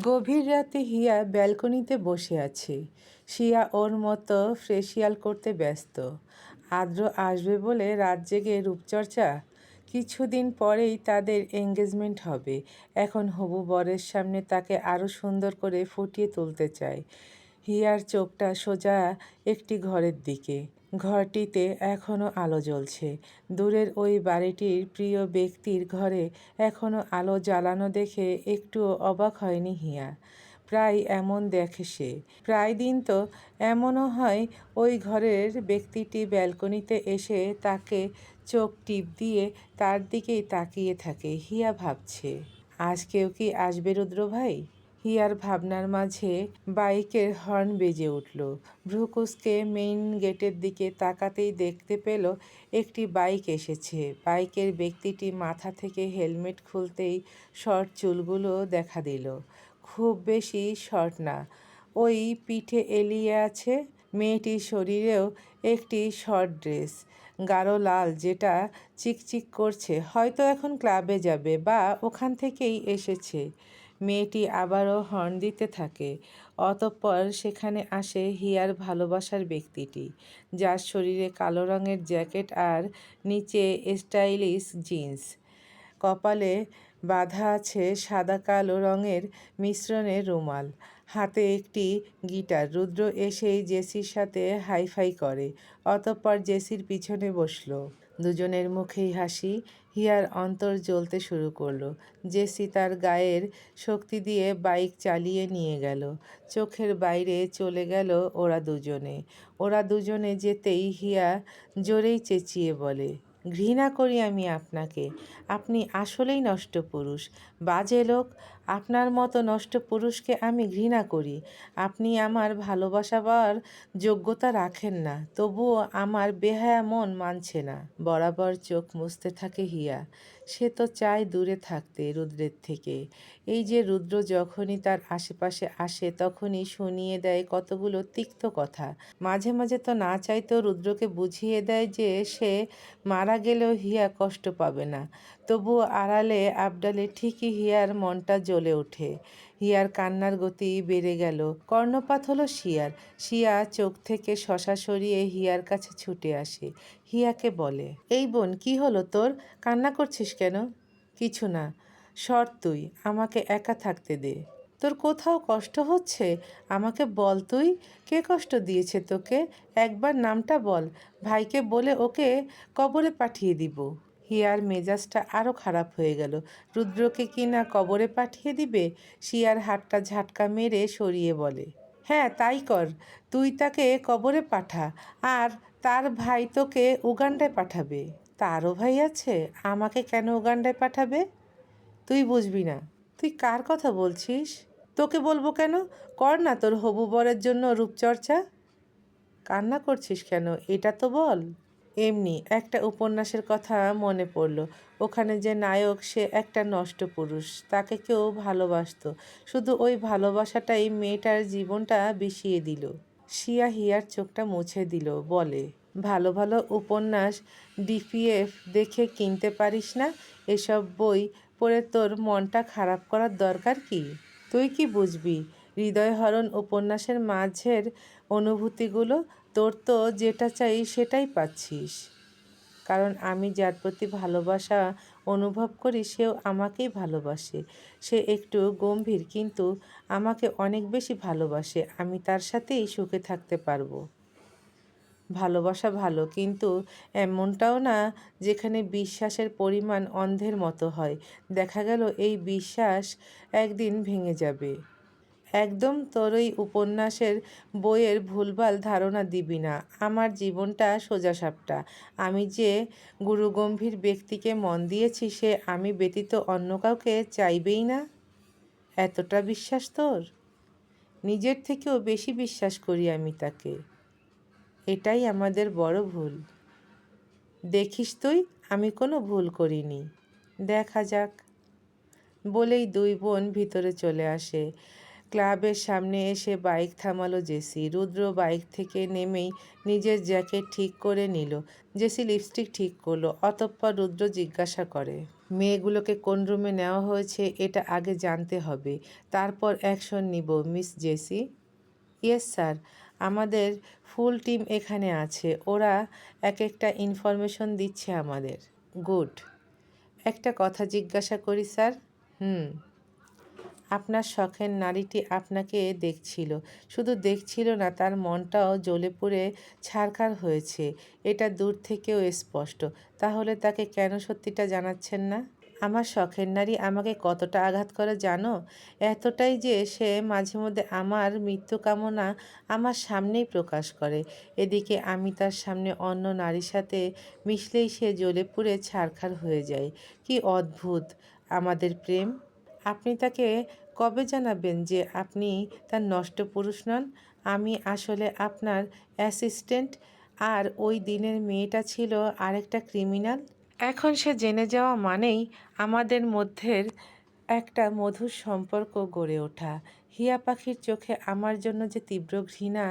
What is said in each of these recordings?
গভীর রাতে হিয়া ব্যালকনিতে বসে আছে। শিয়া ওর মতো ফেসিয়াল করতে ব্যস্ত। আদ্র আসবে বলে রাত জেগে রূপচর্চা। কিছুদিন পরেই তাদের এঙ্গেজমেন্ট হবে। এখন হবু বরের সামনে তাকে আরও সুন্দর করে ফুটিয়ে তুলতে চায়। হিয়ার চোখটা সোজা একটি ঘরের দিকে। ঘরটিতে এখনও আলো জ্বলছে। দূরের ওই বাড়িটির প্রিয় ব্যক্তির ঘরে এখনও আলো জ্বালানো দেখে একটু অবাক হয়নি হিয়া। প্রায় এমন দেখে সে। প্রায় দিন তো এমনও হয় ওই ঘরের ব্যক্তিটি ব্যালকনিতে এসে তাকে চোখ টিপ দিয়ে তার দিকেই তাকিয়ে থাকে। হিয়া ভাবছে, আজ কেউ কি আসবে রুদ্র ভাই? হিয়ার ভাবনার মাঝে বাইকের হর্ন বেজে উঠল। ভ্রুকুসকে মেইন গেটের দিকে তাকাতেই দেখতে পেল, একটি বাইক এসেছে। বাইকের ব্যক্তিটি মাথা থেকে হেলমেট খুলতেই শর্ট চুলগুলো দেখা দিল। খুব বেশি শর্ট না, ওই পিঠে এলিয়ে আছে মেয়েটির শরীরেও একটি শর্ট ড্রেস, গাঢ় লাল, যেটা চিকচিক করছে, হয়তো এখন ক্লাবে যাবে বা ওখান থেকেই এসেছে। মেয়েটি আবারও হর্ন দিতে থাকে। অতঃপর সেখানে আসে হিয়ার ভালোবাসার ব্যক্তিটি, যার শরীরে কালো রঙের জ্যাকেট আর নিচে স্টাইলিশ জিন্স। কপালে বাঁধা আছে সাদা কালো রঙের মিশ্রণে রুমাল। হাতে একটি গিটার। রুদ্র এসেই জেসির সাথে হাইফাই করে। অতঃপর জেসির পিছনে বসল। দুজনের মুখেই হাসি হিয়ার অন্তর জ্বলতে শুরু করল। জেসি তার গায়ের শক্তি দিয়ে বাইক চালিয়ে নিয়ে গেল। চোখের বাইরে চলে গেল ওরা দুজনে। ওরা দুজনে যেতেই হিয়া জোরেই চেঁচিয়ে বলে, ঘৃণা করি আমি আপনাকে। আপনি আসলেই নষ্ট পুরুষ বাজে লোক আপনার মতো নষ্ট পুরুষকে আমি ঘৃণা করি। আপনি আমার ভালোবাসাবার যোগ্যতা রাখেন না, তবুও আমার বেহায়া মন মানছে না। বরাবর চোখ মুছতে থাকে হিয়া। সে তো চায় দূরে থাকতে রুদ্রের থেকে। এই যে রুদ্র যখনই তার আশেপাশে আসে, তখনই শুনিয়ে দেয় কতগুলো তিক্ত কথা। মাঝে মাঝে তো না চাইতেও রুদ্রকে বুঝিয়ে দেয় যে সে মারা গেলেও হিয়া কষ্ট পাবে না। তবু আড়ালে আবডালে ঠিকই হিয়ার মনটা জ্বলে ওঠে। হিয়ার কান্নার গতি বেড়ে গেল। কর্ণপাত হলো শিয়ার শিয়া চোখ থেকে শশা সরিয়ে হিয়ার কাছে ছুটে আসে। হিয়াকে বলে, এই বোন, কি হলো তোর? কান্না করছিস কেন? কিছু না। সর তুই, আমাকে একা থাকতে দে। তোর কোথাও কষ্ট হচ্ছে? আমাকে বল তুই। কে কষ্ট দিয়েছে তোকে? একবার নামটা বল। ভাইকে বলে ওকে কবরে পাঠিয়ে দিব। হিয়ার মেজাজটা আরও খারাপ হয়ে গেল। রুদ্রকে কি না কবরে পাঠিয়ে দিবে? শিয়ার হাতটা ঝাটকা মেরে সরিয়ে বলে হ্যাঁ তাই কর। তুই তাকে কবরে পাঠা। আর তার ভাই তোকে উগান্ডায় পাঠাবে। তারও ভাই আছে, আমাকে কেন উগান্ডায় পাঠাবে? তুই বুঝবি না। তুই কার কথা বলছিস? তোকে বলব কেন? কর না তোর হবু বরের জন্য রূপচর্চা। কান্না করছিস কেন? এটা তো বল। এমনি একটা উপন্যাসের কথা মনে পড়ল। ওখানে যে নায়ক, সে একটা নষ্ট পুরুষ। তাকে কেউ ভালোবাসতো। শুধু ওই ভালোবাসাটাই মেয়েটার জীবনটা বিষিয়ে দিল। শিয়া হিয়ার চোখটা মুছে দিল, বলে, ভালো ভালো উপন্যাস, ডিপিএফ দেখে কিনতে পারিস না? এসব বই পড়ে তোর মনটা খারাপ করার দরকার কি? তুই কি বুঝবি? হৃদয়হরণ উপন্যাসের মাঝের অনুভূতিগুলো তোর তো যেটা চাই সেটাই পাচ্ছিস। কারণ আমি যার প্রতি ভালোবাসা অনুভব করি, সেও আমাকেই ভালোবাসে। সে একটু গম্ভীর, কিন্তু আমাকে অনেক বেশি ভালোবাসে। আমি তার সাথেই সুখে থাকতে পারব। ভালোবাসা ভালো, কিন্তু এমনটাও না যেখানে বিশ্বাসের পরিমাণ অন্ধের মতো হয়। দেখা গেল এই বিশ্বাস একদিন ভেঙে যাবে। একদম তোর ওই উপন্যাসের বইয়ের ভুলভাল ধারণা দিবি না। আমার জীবনটা সোজাসাপটা আমি যে গুরুগম্ভীর ব্যক্তিকে মন দিয়েছি, সে আমি ব্যতীত অন্য কাউকে চাইবেই না। এতটা বিশ্বাস তোর? নিজের থেকেও বেশি বিশ্বাস করি আমি তাকে। এটাই আমাদের বড় ভুল। দেখিস তুই, আমি কোনো ভুল করিনি। দেখা যাক। বলেই দুই বোন ভিতরে চলে আসে। ক্লাবের সামনে এসে বাইক থামালো জেসি। রুদ্র বাইক থেকে নেমেই নিজের জ্যাকেট ঠিক করে নিল। জেসি লিপস্টিক ঠিক করল। অতঃপর রুদ্র জিজ্ঞাসা করে, মেয়েগুলোকে কোন রুমে নেওয়া হয়েছে এটা আগে জানতে হবে। তারপর অ্যাকশন নিব, মিস জেসি? Yes, sir. আমাদের ফুল টিম এখানে আছে। ওরা এক একটা ইনফরমেশন দিচ্ছে আমাদের। গুড। একটা কথা জিজ্ঞাসা করি, স্যার? হুম। আপনার শখের নারীটি আপনাকে দেখছিল। শুধু দেখছিল না, তার মনটাও জ্বলে পুড়ে ছারখার হয়েছে। এটা দূর থেকেও স্পষ্ট। তাহলে তাকে কেন সত্যিটা জানাচ্ছেন না? আমার শখের নারী আমাকে কতটা আঘাত করে জানো? এতটাই যে সে মাঝে মধ্যে আমার মৃত্যু কামনা আমার সামনেই প্রকাশ করে। এদিকে আমি তার সামনে অন্য নারীর সাথে মিশলেই সে জ্বলে পুড়ে ছারখার হয়ে যায়। কি অদ্ভুত! আমাদের প্রেম আপনি তাকে কবে জানাবেন যে আপনি তার নষ্ট পুরুষ নন? আমি আসলে আপনার অ্যাসিস্ট্যান্ট, আর ওই দিনের মেয়েটা ছিল আরেকটা ক্রিমিনাল? এখন সে জেনে যাওয়া মানেই আমাদের মধ্যের একটা মধুর সম্পর্ক গড়ে ওঠা। হিয়া পাখির চোখে আমার জন্য যে তীব্র ঘৃণা,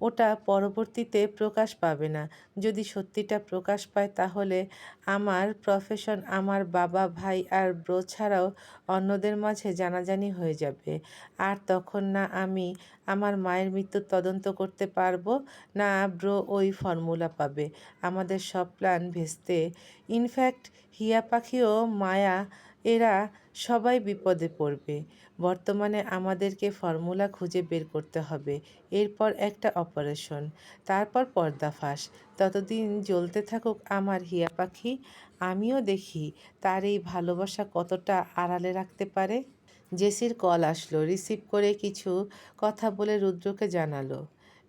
ওটা পরবর্তীতে প্রকাশ পাবে না। যদি সত্যিটা প্রকাশ পায়, তাহলে আমার প্রফেশন আমার বাবা, ভাই আর ব্রো ছাড়াও অন্যদের মাঝে জানাজানি হয়ে যাবে। আর তখন না আমি আমার মায়ের মৃত্যুর তদন্ত করতে পারব, না ব্রো ওই ফর্মুলা পাবে। আমাদের সব প্ল্যান ভেস্তে। ইনফ্যাক্ট হিয়া পাখিও মায়া এরা সবাই বিপদে পড়বে। বর্তমানে আমাদেরকে ফর্মুলা খুঁজে বের করতে হবে। এরপর একটা অপারেশন, তারপর পর্দাফাঁস ততদিন জ্বলতে থাকুক আমার হিয়া পাখি, আমিও দেখি তার এই ভালোবাসা কতটা আড়ালে রাখতে পারে। জেসির কল আসলো, রিসিভ করে কিছু কথা বলে রুদ্রকে জানালো,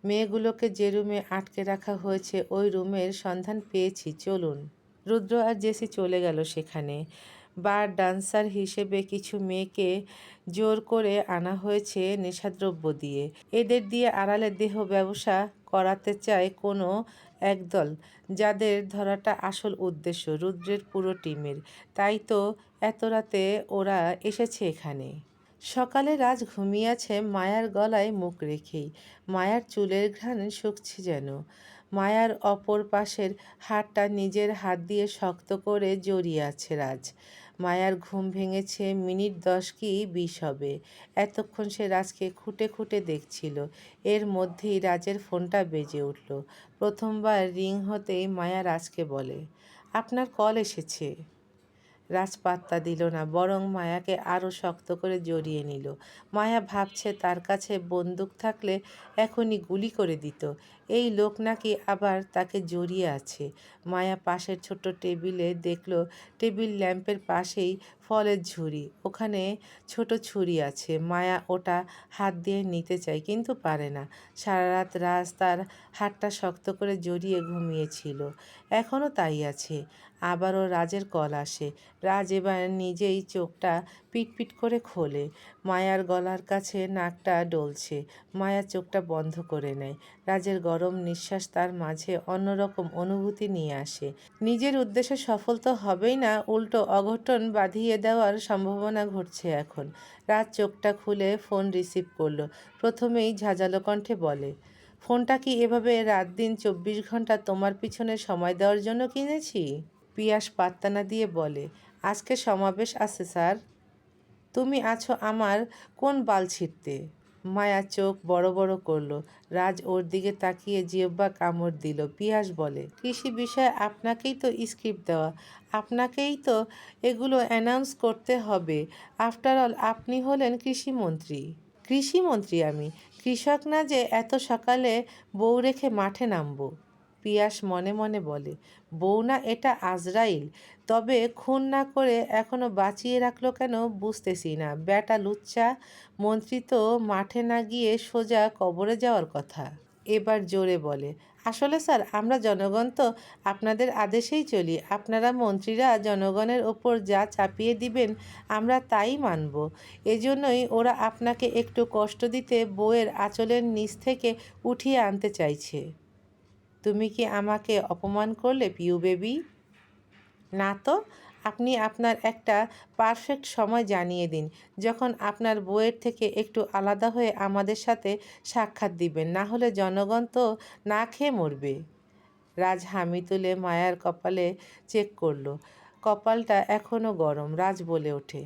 মেয়েগুলোকে যে রুমে আটকে রাখা হয়েছে, ওই রুমের সন্ধান পেয়েছি, চলুন। রুদ্র আর জেসি চলে গেল সেখানে। বার ডান্সার হিসেবে কিছু মেয়েকে জোর করে আনা হয়েছে নেশাদ্রব্য দিয়ে। এদের দিয়ে আড়ালে দেহ ব্যবসা করাতে চায় কোনো একদল, যাদের ধরাটা আসল উদ্দেশ্য রুদ্রের পুরো টিমের। তাই তো এত রাতে ওরা এসেছে এখানে। সকালে রাজ ঘুমিয়েছে মায়ার গলায় মুখ রেখেই। মায়ার চুলের ঘ্রাণ শুকছে যেন। মায়ার অপর পাশের হাতটা নিজের হাত দিয়ে শক্ত করে জড়িয়ে আছে রাজ। মায়ার ঘুম ভেঙেছে, মিনিট দশ কি বিষ হবে? এতক্ষণ সে রাজকে খুঁটে খুঁটে দেখছিল। এর মধ্যেই রাজের ফোনটা বেজে উঠল। প্রথমবার রিং হতেই মায়া রাজকে বলে, আপনার কল এসেছে। রাজ পাত্তা দিল না, বরং মায়াকে আরও শক্ত করে জড়িয়ে নিল। মায়া ভাবছে তার কাছে বন্দুক থাকলে এখনই গুলি করে দিত। এই লোক নাকি আবার তাকে জড়িয়ে আছে। মায়া পাশের ছোট্ট টেবিলে দেখল, টেবিল ল্যাম্পের পাশেই ফলের ঝুড়ি, ওখানে ছোট ছুরি আছে। মায়া ওটা হাত দিয়ে নিতে চায়, কিন্তু পারে না। সারা রাত রাজ তার হাতটা শক্ত করে জড়িয়ে ঘুমিয়েছিল। এখনও তাই আছে। আবারও রাজের কল আসে। রাজ এবার নিজেই চোখটা পিটপিট করে খোলে। মায়ার গলার কাছে নাকটা ডলছে। মায়া চোখটা বন্ধ করে নেয়। রাজের গরম নিঃশ্বাস তার মাঝে অন্যরকম অনুভূতি নিয়ে আসে। নিজের উদ্দেশ্যে সফল তো হবেই না, উল্টো অঘটন বাঁধিয়ে দেওয়ার সম্ভাবনা ঘটছে এখন। রাজ চোখটা খুলে ফোন রিসিভ করল। প্রথমেই ঝাঁঝালো কণ্ঠে বলে, ফোনটা কি এভাবে রাত দিন চব্বিশ ঘণ্টা তোমার পিছনে সময় দেওয়ার জন্য কিনেছি? পিয়াস পাত্তা না দিয়ে বলে, আজকে সমাবেশ আছে, স্যার। তুমি আছো আমার কোন বাল ছিঁড়তে? মায়া চোখ বড় বড় করল। রাজ ওর দিকে তাকিয়ে জিহ্বা কামড় দিল। পিয়াস বলে, কৃষি বিষয়ে আপনাকেই তো স্ক্রিপ্ট দেওয়া। আপনাকেই তো এগুলো অ্যানাউন্স করতে হবে। আফটার অল আপনি হলেন কৃষিমন্ত্রী। কৃষিমন্ত্রী আমি। কৃষক না যে এত সকালে বউ রেখে মাঠে নামবো? পিয়াস মনে মনে বলে, বউ না এটা আজরাইল। তবে খুন না করে এখনও বাঁচিয়ে রাখল কেন বুঝতেছি না। ব্যাটা লুচ্চা, মন্ত্রী তো মাঠে না গিয়ে সোজা কবরে যাওয়ার কথা। এবার জোরে বলে, আসলে স্যার, আমরা জনগণ তো আপনাদের আদেশেই চলি। আপনারা মন্ত্রীরা জনগণের ওপর যা চাপিয়ে দিবেন, আমরা তাই মানব। এজন্যই ওরা আপনাকে একটু কষ্ট দিতে বউয়ের আঁচলের নিচ থেকে উঠিয়ে আনতে চাইছে। তুমি কি আমাকে অপমান করলে, পিউ বেবি? না তো, আপনি আপনার একটা পারফেক্ট সময় জানিয়ে দিন, যখন আপনার বইয়ের থেকে একটু আলাদা হয়ে আমাদের সাথে সাক্ষাৎ দিবেন, না হলে জনগণ তো না খেয়ে মরবে। রাজ হামি তুলে মায়ার কপালে চেক করল, কপালটা এখনও গরম, রাজ বলে ওঠে।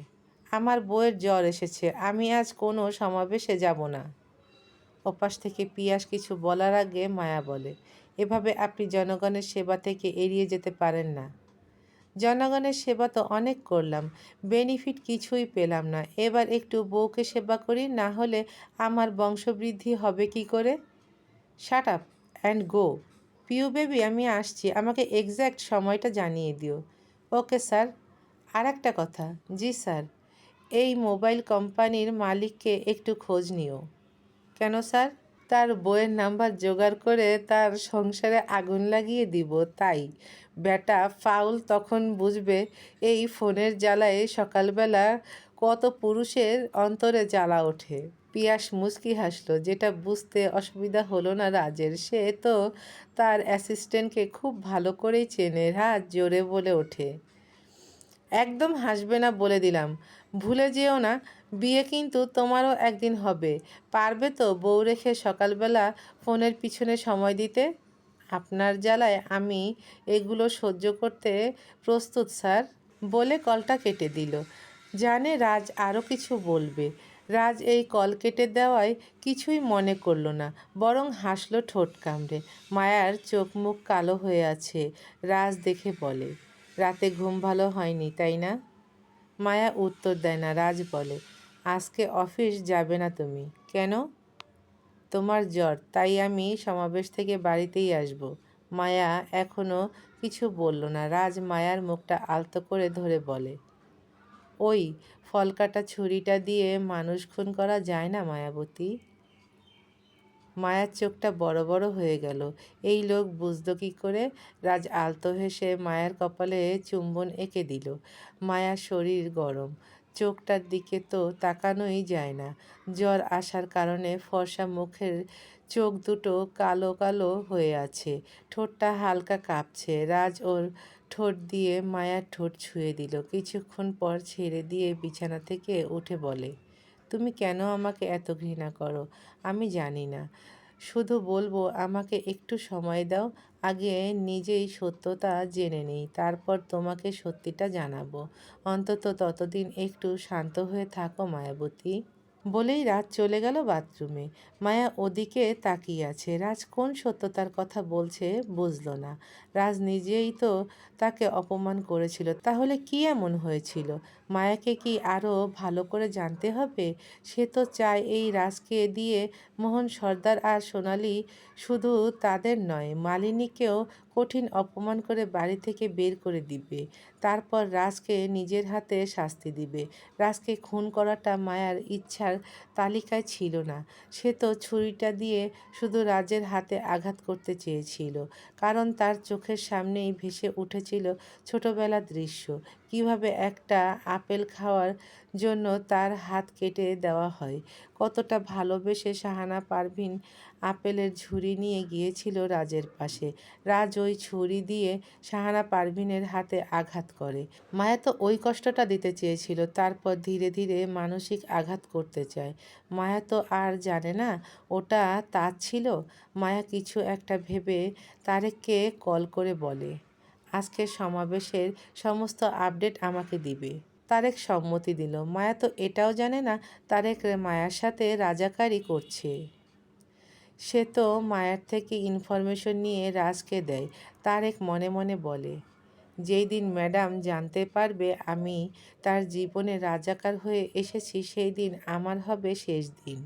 আমার বইয়ের জ্বর এসেছে, আমি আজ কোনো সমাবেশে যাব না। ওপাশ থেকে পিয়াস কিছু বলার আগে মায়া বলে এভাবে আপনি জনগণের সেবা থেকে এড়িয়ে যেতে পারেন না। জনগণের সেবা তো অনেক করলাম, বেনিফিট কিছুই পেলাম না। এবার একটু বউকে সেবা করি, না হলে আমার বংশবৃদ্ধি হবে কি করে? Shut up and go Piu baby, আমি আসছি, আমাকে এক্স্যাক্ট সময়টা জানিয়ে দিও। ওকে স্যার আর একটা কথা। জি স্যার, এই মোবাইল কোম্পানির মালিককে একটু খোঁজ নিও। কেন স্যার? তার বইয়ের নাম্বার জোগাড় করে তার সংসারে আগুন লাগিয়ে দিব, তাই। বেটা ফাউল তখন বুঝবে এই ফোনের জ্বালায় সকালবেলা কত পুরুষের অন্তরে জ্বালা ওঠে। পিয়াস মুচকি হাসলো, যেটা বুঝতে অসুবিধা হলো না রাজের, সে তো তার অ্যাসিস্ট্যান্টকে খুব ভালো করেই চেনে। রাজ জোরে বলে ওঠে। একদম হাসবে না বলে দিলাম। ভুলে যেও না, বিয়ে কিন্তু তোমারও একদিন হবে। পারবে তো বউ রেখে সকালবেলা ফোনের পিছনে সময় দিতে? আপনার জ্বালায় আমি এগুলো সহ্য করতে প্রস্তুত, স্যার। বলে কলটা কেটে দিল। জানে রাজ আরও কিছু বলবে। রাজ এই কল কেটে দেওয়ায় কিছুই মনে করল না, বরং হাসলো ঠোঁট কামড়ে। মায়ার চোখ মুখ কালো হয়ে আছে, রাজ দেখে বলে। রাতে ঘুম ভালো হয়নি, তাই না? মায়া উত্তর দেয় না, রাজ বলে, আজকে অফিস যাবে না তুমি। কেন? তোমার জ্বর, তাই আমি সমাবেশ থেকে বাড়িতেই আসব। মায়া এখনও কিছু বলল না, রাজ মায়ার মুখটা আলতো করে ধরে বলে, ওই ফলকাটা ছুরিটা দিয়ে মানুষ খুন করা যায় না, মায়াবতী? মায়ার চোখটা বড় বড় হয়ে গেল। এই লোক বুঝতো কী করে? রাজ আলতো হেসে মায়ার কপালে চুম্বন এঁকে দিল। মায়ার শরীর গরম। চোখটার দিকে তো তাকানোই যায় না। জ্বর আসার কারণে ফর্সা মুখের চোখ দুটো কালো কালো হয়ে আছে। ঠোঁটটা হালকা কাঁপছে। রাজ ওর ঠোঁট দিয়ে মায়ার ঠোঁট ছুঁয়ে দিল। কিছুক্ষণ পর ছেড়ে দিয়ে বিছানা থেকে উঠে বলে তুমি কেন আমাকে এত ঘৃণা করো? আমি জানি না। শুধু বলব, আমাকে একটু সময় দাও, আগে নিজেই সত্যতা জেনে নিই, তারপর তোমাকে সত্যিটা জানাব। অন্তত ততদিন একটু শান্ত হয়ে থাকো, মায়াবতী। বলেই রাজ চলে গেল বাথরুমে। মায়া ওদিকে তাকিয়ে আছে। রাজ কোন সত্যতার কথা বলছে বুঝলো না। রাজ নিজেই তো তাকে অপমান করেছিল। তাহলে কি এমন হয়েছিল? মায়াকে কি আরও ভালো করে জানতে হবে? সে তো চায় এই রাজকে দিয়ে মোহন সর্দার আর সোনালি শুধু তাদের নয়, মালিনীকেও কঠিন অপমান করে বাড়ি থেকে বের করে দিবে। তারপর রাজকে নিজের হাতে শাস্তি দিবে। রাজকে খুন করাটা মায়ার ইচ্ছার তালিকায় ছিল না। সে তো ছুরিটা দিয়ে শুধু রাজের হাতে আঘাত করতে চেয়েছিল। কারণ তার চোখের সামনেই ভেসে উঠেছিল ছোটবেলার দৃশ্য। কীভাবে একটা আপেল খাওয়ার জন্য তার হাত কেটে দেওয়া হয়। কতটা ভালোবেসে শাহানা পারভিন আপেলের ঝুড়ি নিয়ে গিয়েছিল রাজের পাশে। রাজ ওই ছুরি দিয়ে শাহানা পারভিনের হাতে আঘাত করে। মায়া তো ওই কষ্টটা দিতে চেয়েছিল, তারপর ধীরে ধীরে মানসিক আঘাত করতে চায়। মায়া তো আর জানে না, ওটা তার ছিল। মায়া কিছু একটা ভেবে তারেককে কল করে বলে, আজকের সমাবেশের সমস্ত আপডেট আমাকে দিবে। তারেক সম্মতি দিল। মায়া তো এটাও জানে না তারেক মায়ার সাথে রাজাকারি করছে। সে তো মায়ার থেকে ইনফরমেশন নিয়ে রাজকে দেয় তার এক মনে মনে বলে, যেই দিন ম্যাডাম জানতে পারবে আমি তার জীবনে রাজাকার হয়ে এসেছি, সেই দিন আমার হবে শেষ দিন।